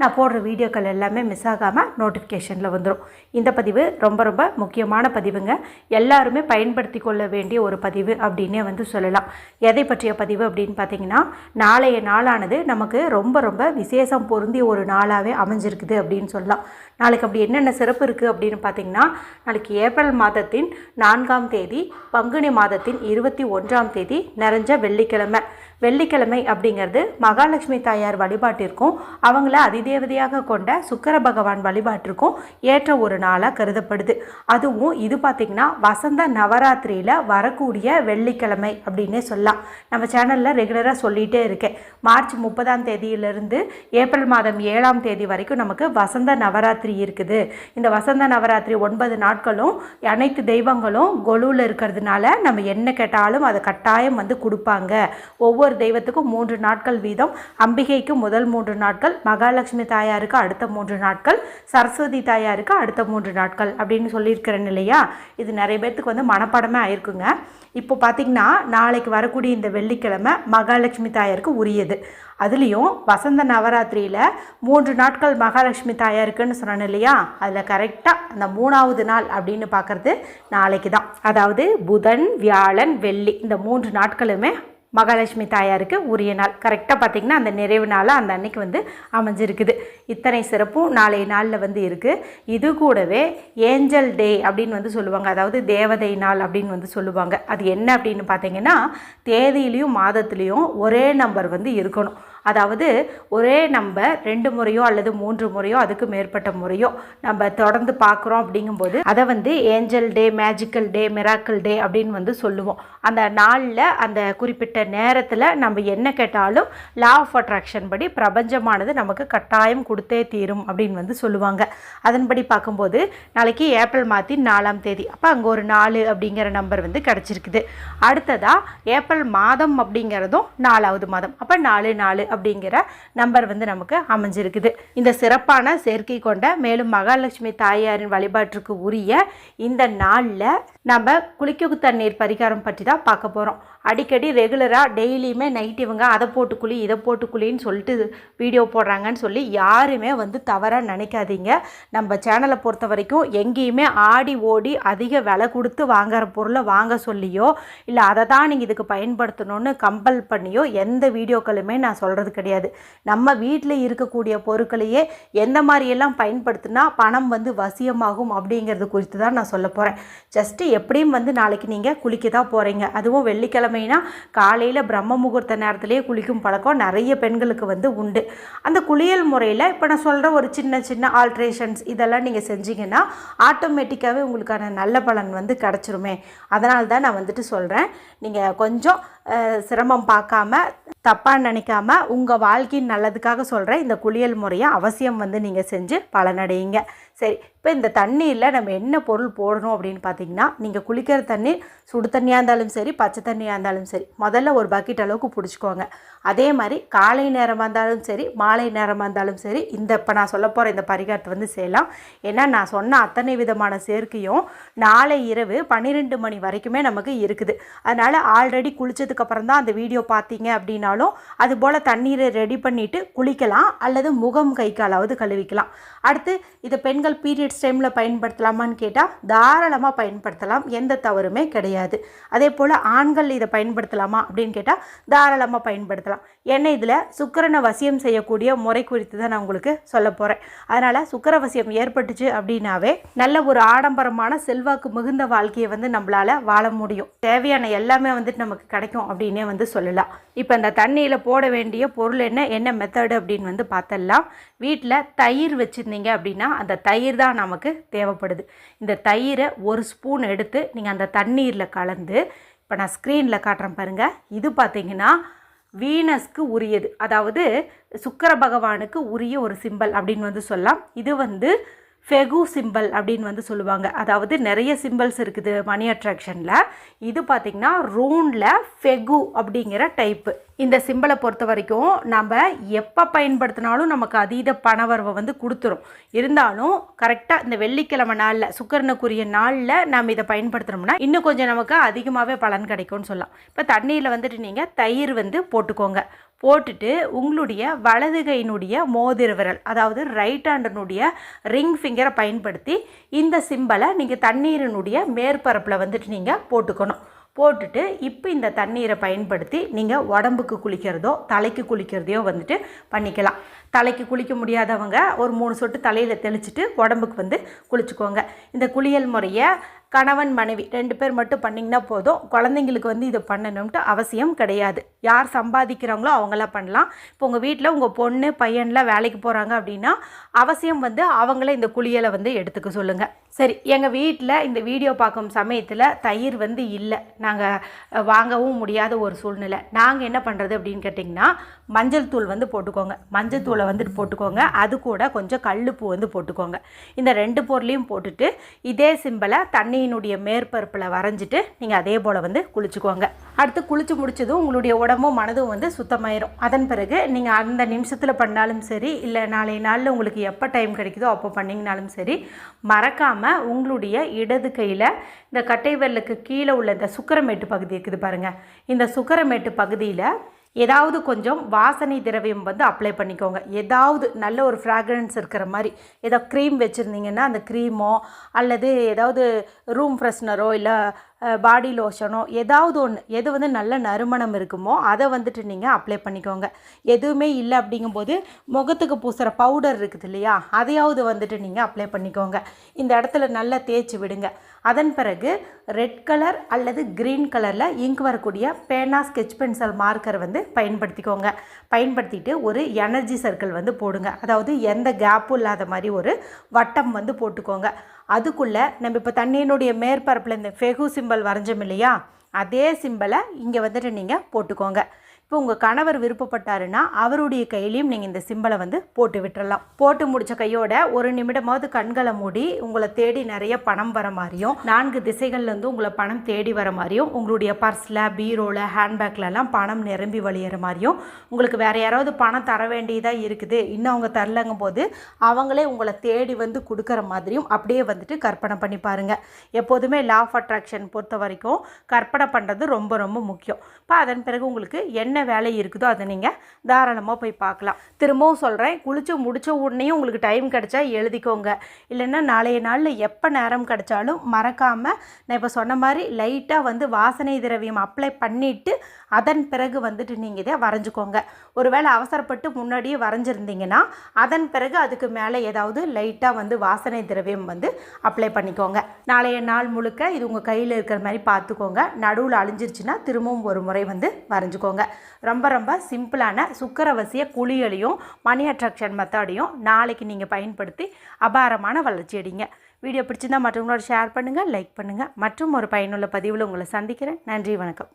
நான் போடுற வீடியோக்கள் எல்லாமே மிஸ் ஆகாமல் நோட்டிஃபிகேஷனில் வந்துடும் இந்த பதிவு ரொம்ப ரொம்ப முக்கியமான பதிவுங்க. எல்லாருமே பயன்படுத்தி கொள்ள வேண்டிய ஒரு பதிவு அப்படின்னே வந்து சொல்லலாம். எதை பற்றிய பதிவு அப்படின்னு பார்த்தீங்கன்னா நாளைய நாளானது நமக்கு ரொம்ப ரொம்ப விசேஷம் பொருந்திய ஒரு நாளாகவே அமைஞ்சிருக்குது அப்படின்னு சொல்லலாம். நாளைக்கு அப்படி என்னென்ன சிறப்பு இருக்குது அப்படின்னு பார்த்தீங்கன்னா நாளைக்கு ஏப்ரல் மாதத்தின் நான்காம் தேதி பங்குனி மாதத்தின் இருபத்தி ஒன்றாம் தேதி நிறைஞ்ச வெள்ளிக்கிழமை. வெள்ளிக்கிழமை அப்படிங்கிறது மகாலட்சுமி தாயார் வழிபாட்டிற்கும் அவங்கள அதிதேவதையாக கொண்ட சுக்கர பகவான் வழிபாட்டிற்கும் ஏற்ற ஒரு நாளாக கருதப்படுது. அதுவும் இது பார்த்திங்கன்னா வசந்த நவராத்திரியில் வரக்கூடிய வெள்ளிக்கிழமை அப்படின்னே சொல்லலாம். நம்ம சேனலில் ரெகுலராக சொல்லிகிட்டே இருக்கேன். மார்ச் முப்பதாம் தேதியிலிருந்து ஏப்ரல் மாதம் ஏழாம் தேதி வரைக்கும் நமக்கு வசந்த நவராத்திரி இருக்குது. இந்த வசந்த நவராத்திரி ஒன்பது நாட்களும் அனைத்து தெய்வங்களும் கொலுவில் இருக்கிறதுனால நம்ம என்ன கேட்டாலும் அதை கட்டாயம் வந்து கொடுப்பாங்க. ஒவ்வொரு தெய்வத்துக்கும் மூன்று நாட்கள் வீதம் அம்பிகைக்கு முதல் மூன்று நாட்கள் மகாலட்சுமி தாயாருக்கு அடுத்த மூன்று நாட்கள் சரஸ்வதி தாயாருக்கு அடுத்த மூன்று நாட்கள் அப்படின்னு சொல்லியிருக்கிறேன் இல்லையா இது நிறைய பேர்த்துக்கு வந்து மனப்பாடமே ஆயிருக்குங்க. இப்போ பார்த்திங்கன்னா நாளைக்கு வரக்கூடிய இந்த வெள்ளிக்கிழமை மகாலட்சுமி தாயாருக்கு உரியது. அதுலேயும் வசந்த நவராத்திரியில் மூன்று நாட்கள் மகாலட்சுமி தாயாருக்குன்னு சொன்னேன் இல்லையா? அதில் கரெக்டாக அந்த மூணாவது நாள் அப்படின்னு பார்க்குறது நாளைக்கு தான். அதாவது புதன் வியாழன் வெள்ளி இந்த மூன்று நாட்களுமே மகாலட்சுமி தாயாருக்கு உரிய நாள். கரெக்டாக பார்த்திங்கன்னா அந்த நிறைவு நாளாக அந்த அன்னைக்கு வந்து அமைஞ்சிருக்குது. இத்தனை சிறப்பும் நாளைய நாளில் வந்து இருக்குது இது கூடவே ஏஞ்சல் டே அப்படின்னு வந்து சொல்லுவாங்க. அதாவது தேவதை நாள் அப்படின்னு வந்து சொல்லுவாங்க. அது என்ன அப்படின்னு பார்த்தீங்கன்னா தேதியிலையும் மாதத்துலேயும் ஒரே நம்பர் வந்து இருக்கணும். அதாவது ஒரே நம்ம ரெண்டு முறையோ அல்லது மூன்று முறையோ அதுக்கு மேற்பட்ட முறையோ நம்ம தொடர்ந்து பார்க்குறோம் அப்படிங்கும்போது அதை வந்து angel day magical day miracle day அப்படின்னு வந்து சொல்லுவோம். அந்த நாளில் அந்த குறிப்பிட்ட நேரத்தில் நம்ம என்ன கேட்டாலும் லா ஆஃப் அட்ராக்ஷன் படி பிரபஞ்சமானது நமக்கு கட்டாயம் கொடுத்தே தீரும் அப்படின்னு வந்து சொல்லுவாங்க. அதன்படி பார்க்கும்போது நாளைக்கு ஏப்ரல் மாற்றி நாலாம் தேதி. அப்போ அங்கே ஒரு நாலு அப்படிங்கிற நம்பர் வந்து கிடச்சிருக்குது. அடுத்ததாக ஏப்ரல் மாதம் அப்படிங்கிறதும் நாலாவது மாதம். அப்போ நாலு நாலு அப்படிங்கிற நம்பர் வந்து நமக்கு அமைஞ்சிருக்குது. இந்த சிறப்பான சேர்க்கை கொண்ட மேலும் மகாலட்சுமி தாயாரின் வழிபாட்டிற்கு உரிய இந்த நாளில் நம்ம குளிக்க தண்ணீர் பரிகாரம் பற்றி தான் பார்க்க போகிறோம் அடிக்கடி ரெகுலராக டெய்லியுமே நைட் இவங்க அதை போட்டு குழி இதை போட்டு குழின்னு சொல்லிட்டு வீடியோ போடுறாங்கன்னு சொல்லி யாருமே வந்து தவறாக நினைக்காதீங்க. நம்ம சேனலை பொறுத்த வரைக்கும் எங்கேயுமே ஆடி ஓடி அதிக விலை கொடுத்து வாங்குற பொருளை வாங்க சொல்லியோ இல்லை அதை தான் நீங்கள் இதுக்கு பயன்படுத்தணும்னு கம்பல் பண்ணியோ எந்த வீடியோக்களுமே நான் சொல்கிறது கிடையாது. நம்ம வீட்டில் இருக்கக்கூடிய பொருட்களையே எந்த மாதிரியெல்லாம் பயன்படுத்தினா பணம் வந்து வசியமாகும் அப்படிங்கிறது குறித்து தான் நான் சொல்ல போகிறேன் ஜஸ்ட்டு எப்படியும் வந்து நாளைக்கு நீங்கள் குளிக்க தான் போகிறீங்க அதுவும் வெள்ளிக்கிழமைனா காலையில் பிரம்ம முகூர்த்த நேரத்திலேயே குளிக்கும் பழக்கம் நிறைய பெண்களுக்கு வந்து உண்டு. அந்த குளியல் முறையில் இப்போ நான் சொல்கிற ஒரு சின்ன சின்ன ஆல்ட்ரேஷன்ஸ் இதெல்லாம் நீங்கள் செஞ்சீங்கன்னா ஆட்டோமேட்டிக்காகவே உங்களுக்கான நல்ல பலன் வந்து கிடச்சிருமே. அதனால தான் நான் வந்துட்டு சொல்கிறேன் நீங்கள் கொஞ்சம் சிரமம் பார்க்காம தப்பாக நினைக்காம உங்கள் வாழ்க்கையின் நல்லதுக்காக சொல்கிறேன் இந்த குளியல் முறையை அவசியம் வந்து நீங்கள் செஞ்சு பலனடையுங்க. சரி இப்போ இந்த தண்ணியில் நம்ம என்ன பொருள் போடணும் அப்படின்னு பார்த்தீங்கன்னா நீங்கள் குளிக்கிற தண்ணீர் சுடு தண்ணியாக இருந்தாலும் சரி பச்சை தண்ணியாக இருந்தாலும் சரி முதல்ல ஒரு பக்கெட் அளவுக்கு பிடிச்சிக்கோங்க. அதே மாதிரி காலை நேரமாக இருந்தாலும் சரி மாலை நேரமாக இருந்தாலும் சரி இந்த இப்போ நான் சொல்ல போகிற இந்த பரிகாரத்தை வந்து செய்யலாம். ஏன்னா நான் சொன்ன அத்தனை விதமான சேர்க்கையும் நாளை இரவு பன்னிரெண்டு மணி வரைக்குமே நமக்கு இருக்குது. அதனால் ஆல்ரெடி குளிச்சதுக்கப்புறம் தான் அந்த வீடியோ பார்த்தீங்க அப்படின்னாலும் அதுபோல் தண்ணீரை ரெடி பண்ணிவிட்டு குளிக்கலாம் அல்லது முகம் கை காலாவது கழுவிக்கலாம். அடுத்து இதை பெண்கள் பீரியட்ஸ் டைமில் பயன்படுத்தலாமான்னு கேட்டால் தாராளமாக பயன்படுத்தலாம். எந்த தவறுமே கிடையாது. அதே போல் ஆண்கள் இதை பயன்படுத்தலாமா அப்படின்னு கேட்டால் தாராளமாக பயன்படுத்தலாம். ஏன்னா இதில் சுக்கிரனை வசியம் செய்யக்கூடிய முறை குறித்து தான் நான் உங்களுக்கு சொல்ல போகிறேன் அதனால் சுக்கிர வசியம் ஏற்பட்டுச்சு அப்படின்னாவே நல்ல ஒரு ஆடம்பரமான செல்வாக்கு மிகுந்த வாழ்க்கையை வந்து நம்மளால் வாழ முடியும். தேவையான எல்லாமே வந்துட்டு நமக்கு கிடைக்கும் அப்படின்னே வந்து சொல்லலாம். இப்போ இந்த தண்ணியில் போட வேண்டிய பொருள் என்ன என்ன மெத்தடு அப்படின்னு வந்து பார்த்தலாம் வீட்டில் தயிர் வச்சுருந்தீங்க அப்படின்னா அந்த தயிர் தான் நமக்கு தேவைப்படுது. இந்த தயிரை ஒரு ஸ்பூன் எடுத்து நீங்கள் அந்த தண்ணீரில் கலந்து இப்போ நான் ஸ்க்ரீனில் காட்டுறேன் பாருங்கள் இது பார்த்தீங்கன்னா வீனஸ்க்கு உரியது. அதாவது சுக்கர பகவானுக்கு உரிய ஒரு சிம்பல் அப்படின்னு வந்து சொல்லலாம். இது வந்து ஃபெகு சிம்பல் அப்படின்னு வந்து சொல்லுவாங்க. அதாவது நிறைய சிம்பிள்ஸ் இருக்குது மணி அட்ராக்ஷனில். இது பார்த்திங்கன்னா ரூனில் ஃபெகு அப்படிங்கிற டைப்பு. இந்த சிம்பிளை பொறுத்த வரைக்கும் நம்ம எப்போ பயன்படுத்தினாலும் நமக்கு அதீத பணவரவை வந்து கொடுத்துரும். இருந்தாலும் கரெக்டாக இந்த வெள்ளிக்கிழமை நாளில் சுக்கரனுக்குரிய நாளில் நம்ம இதை பயன்படுத்துகிறோம்னா இன்னும் கொஞ்சம் நமக்கு அதிகமாகவே பலன் கிடைக்கும்னு சொல்லலாம். இப்போ தண்ணியில் வந்துட்டு நீங்கள் தயிர் வந்து போட்டுக்கோங்க. போட்டுட்டு உங்களுடைய வலது கையினுடைய மோதிர விரல் அதாவது ரைட் ஹேண்டனுடைய ரிங் ஃபிங்கரை பயன்படுத்தி இந்த சிம்பலை நீங்கள் தண்ணீரினுடைய மேற்பரப்பில் வந்துட்டு நீங்கள் போட்டுக்கணும். போட்டுட்டு இப்போ இந்த தண்ணீரை பயன்படுத்தி நீங்கள் உடம்புக்கு குளிக்கிறதோ தலைக்கு குளிக்கிறதையோ வந்துட்டு பண்ணிக்கலாம். தலைக்கு குளிக்க முடியாதவங்க ஒரு மூணு சொட்டு தலையில் தெளிச்சிட்டு உடம்புக்கு வந்து குளிச்சுக்கோங்க. இந்த குளியல் முறையை கணவன் மனைவி ரெண்டு பேர் மட்டும் பண்ணிங்கன்னா போதும். குழந்தைங்களுக்கு வந்து இதை பண்ணணும்ட்டு அவசியம் கிடையாது. யார் சம்பாதிக்கிறாங்களோ அவங்களாம் பண்ணலாம். இப்போ உங்கள் வீட்டில் உங்கள் பொண்ணு பையன்லாம் வேலைக்கு போகிறாங்க அப்படின்னா அவசியம் வந்து அவங்கள இந்த குளியலை வந்து எடுத்துக்க சொல்லுங்கள் சரி எங்கள் வீட்டில் இந்த வீடியோ பார்க்கும் சமயத்தில் தயிர் வந்து இல்லை. நாங்கள் வாங்கவும் முடியாத ஒரு சூழ்நிலை. நாங்கள் என்ன பண்ணுறது அப்படின்னு கேட்டிங்கன்னா மஞ்சள் தூள் வந்து போட்டுக்கோங்க. மஞ்சள் தூளை வந்துட்டு போட்டுக்கோங்க. அது கூட கொஞ்சம் கல்லுப்பு வந்து போட்டுக்கோங்க. இந்த ரெண்டு பொருளையும் போட்டுட்டு இதே சிம்பிளை தண்ணியினுடைய மேற்பரப்பில் வரைஞ்சிட்டு நீங்கள் அதே போல் வந்து குளிச்சுக்கோங்க. அடுத்து குளிச்சு முடிச்சதும் உங்களுடைய உடம்பும் மனதும் வந்து சுத்தமாயிரும். அதன் பிறகு நீங்கள் அந்த நிமிஷத்தில் பண்ணாலும் சரி இல்லை நாளை நாளில் உங்களுக்கு எப்போ டைம் கிடைக்குதோ அப்போ பண்ணிங்கனாலும் சரி மறக்காமல் உங்களுடைய இடது கையில் இந்த கட்டை விரலுக்கு கீழே உள்ள இந்த சுக்கரமேட்டு பகுதி இருக்குது பாருங்கள் இந்த சுக்கரமேட்டு பகுதியில் ஏதாவது கொஞ்சம் வாசனை திரவியம் வந்து அப்ளை பண்ணிக்கோங்க. ஏதாவது நல்ல ஒரு ஃப்ராக்ரன்ஸ் இருக்கிற மாதிரி ஏதோ க்ரீம் வச்சுருந்தீங்கன்னா அந்த க்ரீமோ அல்லது ஏதாவது ரூம் ஃப்ரெஷ்னரோ இல்லை பாடி லோஷனோ ஏதாவது ஒன்று எது வந்து நல்ல நறுமணம் இருக்குமோ அதை வந்துட்டு நீங்கள் அப்ளை பண்ணிக்கோங்க. எதுவுமே இல்லை அப்படிங்கும்போது முகத்துக்கு பூசுகிற பவுடர் இருக்குது இல்லையா அதையாவது வந்துட்டு நீங்கள் அப்ளை பண்ணிக்கோங்க. இந்த இடத்துல நல்லா தேய்ச்சி விடுங்க. அதன் பிறகு ரெட் கலர் அல்லது க்ரீன் கலரில் இங்க் வரக்கூடிய பேனா ஸ்கெச் பென்சில் மார்க்கர் வந்து பயன்படுத்திக்கோங்க. பயன்படுத்திட்டு ஒரு எனர்ஜி சர்க்கிள் வந்து போடுங்க. அதாவது எந்த கேப்பும் இல்லாத மாதிரி ஒரு வட்டம் வந்து போட்டுக்கோங்க. அதுக்குள்ளே நம்ம இப்போ தண்ணியினுடைய மேற்பரப்பில் இந்த ஃபெகு சிம்பல் வரைஞ்சோம் இல்லையா? அதே சிம்பலை இங்கே வந்துட்டு நீங்கள் போட்டுக்கோங்க. இப்போ உங்கள் கணவர் விருப்பப்பட்டாருன்னா அவருடைய கையிலையும் நீங்கள் இந்த சிம்பலை வந்து போட்டு விட்டுறலாம். போட்டு முடித்த கையோட ஒரு நிமிடமாவது கண்களை மூடி உங்களை தேடி நிறைய பணம் வர மாதிரியும் நான்கு திசைகள்லேருந்து உங்களை பணம் தேடி வர மாதிரியும் உங்களுடைய பர்ஸில் பீரோவில் ஹேண்ட்பேக்லலாம் பணம் நிரம்பி வழியிற மாதிரியும் உங்களுக்கு வேறு யாராவது பணம் தர வேண்டியதாக இருக்குது இன்னும் அவங்க தரலங்கும் போது அவங்களே உங்களை தேடி வந்து கொடுக்குற மாதிரியும் அப்படியே வந்துட்டு கற்பனை பண்ணி பாருங்கள் எப்போதுமே லா ஆஃப் அட்ராக்ஷன் பொறுத்த வரைக்கும் கற்பனை பண்ணுறது ரொம்ப ரொம்ப முக்கியம். இப்போ அதன் பிறகு உங்களுக்கு என்ன என்ன வேலை இருக்குதோ அதை நீங்கள் தாராளமாக போய் பார்க்கலாம். திரும்பவும் சொல்கிறேன் குளித்து முடிச்ச உடனேயும் உங்களுக்கு டைம் கிடைச்சா எழுதிக்கோங்க. இல்லைன்னா நாளைய நாளில் எப்போ நேரம் கிடைச்சாலும் மறக்காமல் நான் இப்போ சொன்ன மாதிரி லைட்டாக வந்து வாசனை திரவியம் அப்ளை பண்ணிவிட்டு அதன் பிறகு வந்துட்டு நீங்கள் இதை வரைஞ்சிக்கோங்க. ஒருவேளை அவசரப்பட்டு முன்னாடியே வரைஞ்சிருந்தீங்கன்னா அதன் பிறகு அதுக்கு மேலே ஏதாவது லைட்டாக வந்து வாசனை திரவியம் வந்து அப்ளை பண்ணிக்கோங்க. நாளைய நாள் முழுக்க இது உங்கள் கையில் இருக்கிற மாதிரி பார்த்துக்கோங்க. நடுவில் அழிஞ்சிருச்சுன்னா திரும்பவும் ஒரு முறை வந்து வரைஞ்சிக்கோங்க. ரொம்ப ரொம்ப சிம்பிளான சுக்கரவசிய குழிகளையும் மணி அட்ராக்ஷன் மெத்தடையும் நாளைக்கு நீங்கள் பயன்படுத்தி அபாரமான வளர்ச்சி அடிங்க. வீடியோ பிடிச்சிருந்தா மற்றவங்களோட ஷேர் பண்ணுங்கள் லைக் பண்ணுங்கள் மற்றும் ஒரு பயனுள்ள பதிவில் உங்களை சந்திக்கிறேன். நன்றி வணக்கம்.